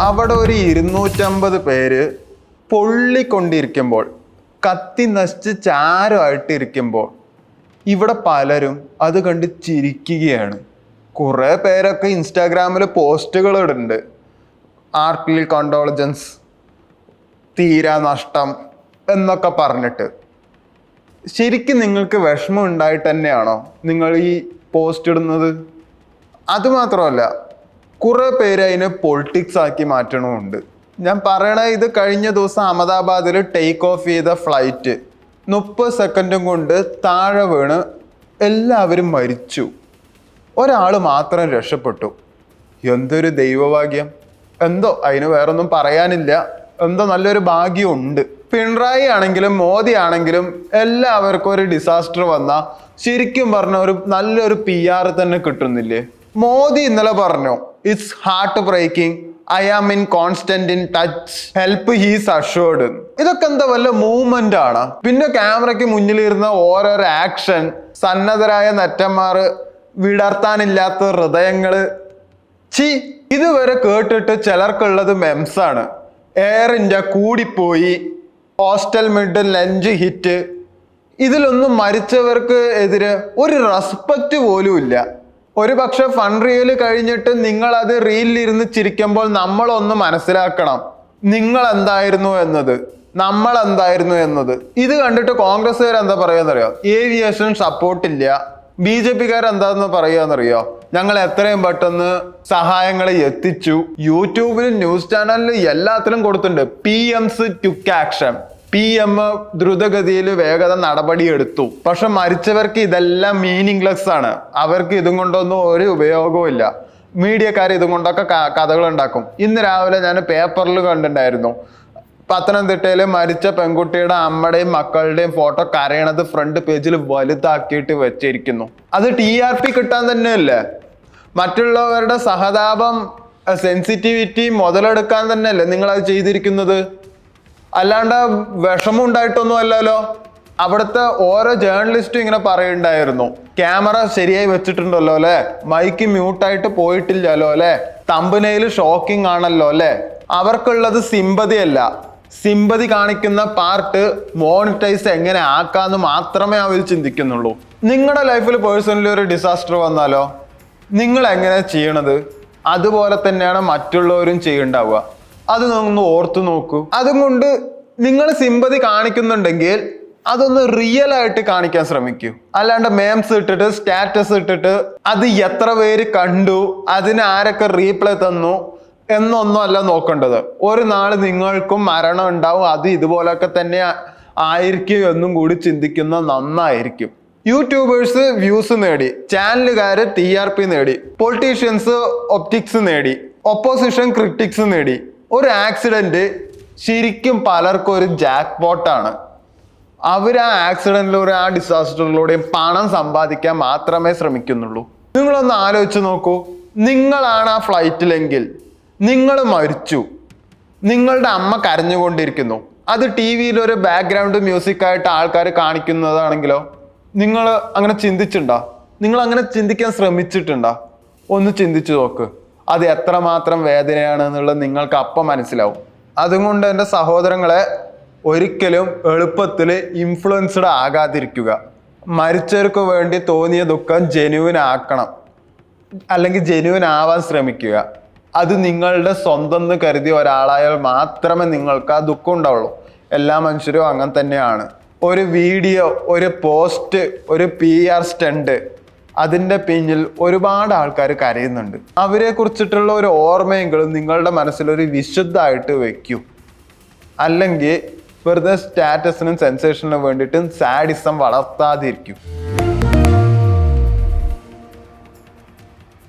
അവിടെ ഒരു ഇരുന്നൂറ്റമ്പത് പേര് പൊള്ളിക്കൊണ്ടിരിക്കുമ്പോൾ കത്തി നശിച്ച് ചാരമായിട്ടിരിക്കുമ്പോൾ ഇവിടെ പലരും അത് കണ്ട് ചിരിക്കുകയാണ്. കുറേ പേരൊക്കെ ഇൻസ്റ്റാഗ്രാമിൽ പോസ്റ്റുകൾ ഇടുന്നുണ്ട്. ആർട്ടിൽ കോണ്ടോളജൻസ് തീരാ നഷ്ടം എന്നൊക്കെ പറഞ്ഞിട്ട്. ശരിക്കും നിങ്ങൾക്ക് വിഷമം ഉണ്ടായിട്ട് തന്നെയാണോ നിങ്ങൾ ഈ പോസ്റ്റ് ഇടുന്നത്? അതുമാത്രമല്ല കുറേ പേര് അതിനെ പൊളിറ്റിക്സ് ആക്കി മാറ്റണമുണ്ട്. ഞാൻ പറയണ ഇത് കഴിഞ്ഞ ദിവസം അഹമ്മദാബാദിൽ ടേക്ക് ഓഫ് ചെയ്ത ഫ്ലൈറ്റ് മുപ്പത് സെക്കൻഡും കൊണ്ട് താഴെ വീണ് എല്ലാവരും മരിച്ചു. ഒരാൾ മാത്രം രക്ഷപ്പെട്ടു. എന്തൊരു ദൈവഭാഗ്യം. എന്തോ അതിന് വേറൊന്നും പറയാനില്ല. എന്തോ നല്ലൊരു ഭാഗ്യമുണ്ട്. പിണറായി ആണെങ്കിലും മോദി ആണെങ്കിലും എല്ലാവർക്കും ഒരു ഡിസാസ്റ്റർ വന്ന ശരിക്കും പറഞ്ഞ ഒരു നല്ലൊരു പി ആർ തന്നെ കിട്ടുന്നില്ലേ? മോദി ഇന്നലെ പറഞ്ഞു it's heart breaking I am in constant in touch help he's assured ഇതൊക്കെ എന്താ വല്ല മൂവ്മെന്റ് ആണ്? പിന്നെ ക്യാമറയ്ക്ക് മുന്നിലിരുന്ന ഓരോരോ ആക്ഷൻ സന്നദ്ധരായ നെറ്റന്മാർ വിടർത്താനില്ലാത്ത ഹൃദയങ്ങൾ ചി ഇതുവരെ കേട്ടിട്ട് ചിലർക്കുള്ളത് മെംസ് ആണ്. എയർ ഇന്ത്യ കൂടിപ്പോയി ഹോസ്റ്റൽ മിഡ് ലഞ്ച് ഹിറ്റ് ഇതിലൊന്നും മരിച്ചവർക്ക് എതിരെ ഒരു റെസ്പെക്റ്റ് പോലും ഇല്ല ഒരു പക്ഷെ ഫൺ റിയൽ കഴിഞ്ഞിട്ട് നിങ്ങൾ അത് റീലിരുന്ന് ചിരിക്കുമ്പോൾ നമ്മളൊന്ന് മനസ്സിലാക്കണം നിങ്ങൾ എന്തായിരുന്നു എന്നത്. നമ്മൾ എന്തായിരുന്നു എന്നത്. ഇത് കണ്ടിട്ട് കോൺഗ്രസ്സുകാർ എന്താ പറയാന്നറിയോ? ഏവിയേഷൻ സപ്പോർട്ടില്ല ബി ജെ പിക്കാർ എന്താന്ന് പറയാന്നറിയോ ഞങ്ങൾ എത്രയും പെട്ടെന്ന് സഹായങ്ങൾ എത്തിച്ചു. യൂട്യൂബിലും ന്യൂസ് ചാനലിലും എല്ലാത്തിലും കൊടുത്തിട്ടുണ്ട്. പി എംസ് ക്യുക്ക് ആക്ഷൻ പി എം ദ്രുതഗതിയിൽ വേഗത നടപടിയെടുത്തു. പക്ഷെ മരിച്ചവർക്ക് ഇതെല്ലാം മീനിങ്ലെസ് ആണ്. അവർക്ക് ഇതും കൊണ്ടൊന്നും ഒരു ഉപയോഗവും മീഡിയക്കാർ ഇതും കൊണ്ടൊക്കെ കഥകൾ ഉണ്ടാക്കും ഇന്ന് രാവിലെ ഞാൻ പേപ്പറിൽ കണ്ടിട്ടുണ്ടായിരുന്നു. പത്തനംതിട്ടയിൽ മരിച്ച പെൺകുട്ടിയുടെ അമ്മയുടെയും മക്കളുടെയും ഫോട്ടോ കരയണത് ഫ്രണ്ട് പേജിൽ വലുതാക്കിയിട്ട് വെച്ചിരിക്കുന്നു. അത് ടി ആർ പി കിട്ടാൻ തന്നെയല്ലേ? മറ്റുള്ളവരുടെ സഹതാപം സെൻസിറ്റിവിറ്റി മുതലെടുക്കാൻ തന്നെയല്ലേ നിങ്ങൾ അത് ചെയ്തിരിക്കുന്നത്? അല്ലാണ്ട് വിഷമം ഉണ്ടായിട്ടൊന്നും അല്ലല്ലോ. അവിടുത്തെ ഓരോ ജേർണലിസ്റ്റും ഇങ്ങനെ പറയുണ്ടായിരുന്നു. ക്യാമറ ശരിയായി വെച്ചിട്ടുണ്ടല്ലോ അല്ലെ? മൈക്ക് മ്യൂട്ടായിട്ട് പോയിട്ടില്ലല്ലോ അല്ലെ? തമ്പനയിൽ ഷോക്കിംഗ് ആണല്ലോ അല്ലെ? അവർക്കുള്ളത് സിമ്പതി അല്ല. സിമ്പതി കാണിക്കുന്ന പാർട്ട് മോണിറ്റൈസ് എങ്ങനെ ആക്കാന്ന് മാത്രമേ അവർ ചിന്തിക്കുന്നുള്ളൂ. നിങ്ങളുടെ ലൈഫിൽ പേഴ്സണലി ഒരു ഡിസാസ്റ്റർ വന്നാലോ? നിങ്ങൾ എങ്ങനെ ചെയ്യണത്? അതുപോലെ തന്നെയാണ് മറ്റുള്ളവരും ചെയ്യണ്ടാവുക. അത് ഒന്ന് ഓർത്തു നോക്കൂ. അതും കൊണ്ട് നിങ്ങൾ സിമ്പതി കാണിക്കുന്നുണ്ടെങ്കിൽ അതൊന്ന് റിയൽ ആയിട്ട് കാണിക്കാൻ ശ്രമിക്കൂ. അല്ലാണ്ട് മേംസ് ഇട്ടിട്ട് സ്റ്റാറ്റസ് ഇട്ടിട്ട് അത് എത്ര പേര് കണ്ടു അതിന് ആരൊക്കെ റീപ്ലൈ തന്നു എന്നൊന്നും അല്ല നോക്കേണ്ടത്. ഒരു നാൾ നിങ്ങൾക്കും മരണം ഉണ്ടാവും അത് ഇതുപോലൊക്കെ തന്നെ ആയിരിക്കും എന്നും കൂടി ചിന്തിക്കുന്ന നന്നായിരിക്കും. യൂട്യൂബേഴ്സ് വ്യൂസ് നേടി ചാനലുകാർ ടി ആർ പി നേടി പൊളിറ്റീഷ്യൻസ് ഒപ്റ്റിക്സ് നേടി ഒപ്പോസിഷൻ ക്രിറ്റിക്സ് നേടി ഒരു ആക്സിഡന്റ് ശരിക്കും പലർക്കും ഒരു ജാക്ക് പോട്ടാണ് അവർ ആ ആക്സിഡന്റിലൂടെ ആ ഡിസാസ്റ്ററിലൂടെയും പണം സമ്പാദിക്കാൻ മാത്രമേ ശ്രമിക്കുന്നുള്ളൂ. നിങ്ങളൊന്ന് ആലോചിച്ച് നോക്കൂ. നിങ്ങളാണ് ആ ഫ്ലൈറ്റിലെങ്കിൽ നിങ്ങൾ മരിച്ചു. നിങ്ങളുടെ അമ്മ കരഞ്ഞുകൊണ്ടിരിക്കുന്നു. അത് ടി വിയിൽ ഒരു ബാക്ക്ഗ്രൗണ്ട് മ്യൂസിക് ആയിട്ട് ആൾക്കാർ കാണിക്കുന്നതാണെങ്കിലോ? നിങ്ങൾ അങ്ങനെ ചിന്തിച്ചിട്ടുണ്ടോ? നിങ്ങൾ അങ്ങനെ ചിന്തിക്കാൻ ശ്രമിച്ചിട്ടുണ്ടോ? ഒന്ന് ചിന്തിച്ചു നോക്ക്. അത് എത്രമാത്രം വേദനയാണ് എന്നുള്ളത് നിങ്ങൾക്ക് അപ്പം മനസ്സിലാവും. അതുകൊണ്ട് എന്റെ സഹോദരങ്ങളെ ഒരിക്കലും എളുപ്പത്തിൽ ഇൻഫ്ലുവൻസ്ഡ് ആകാതിരിക്കുക. മരിച്ചവർക്ക് വേണ്ടി തോന്നിയ ദുഃഖം ജെനുവിൻ ആക്കണം. അല്ലെങ്കിൽ ജെനുവിൻ ആവാൻ ശ്രമിക്കുക. അത് നിങ്ങളുടെ സ്വന്തം എന്ന് കരുതിയ ഒരാളായാൽ മാത്രമേ നിങ്ങൾക്ക് ആ ദുഃഖം ഉണ്ടാവുള്ളൂ. എല്ലാ മനുഷ്യരും അങ്ങനെ തന്നെയാണ്. ഒരു വീഡിയോ ഒരു പോസ്റ്റ് ഒരു പി ആർ സ്റ്റണ്ട് അതിന്റെ പിന്നിൽ ഒരുപാട് ആൾക്കാർ കരയുന്നുണ്ട്. അവരെ കുറിച്ചിട്ടുള്ള ഒരു ഓർമ്മയെങ്കിലും നിങ്ങളുടെ മനസ്സിലൊരു വിശുദ്ധമായിട്ട് വെക്കൂ. അല്ലെങ്കിൽ വെറുതെ സ്റ്റാറ്റസിനും സെൻസേഷനും വേണ്ടിയിട്ടും സാഡിസം വളർത്താതിരിക്കും.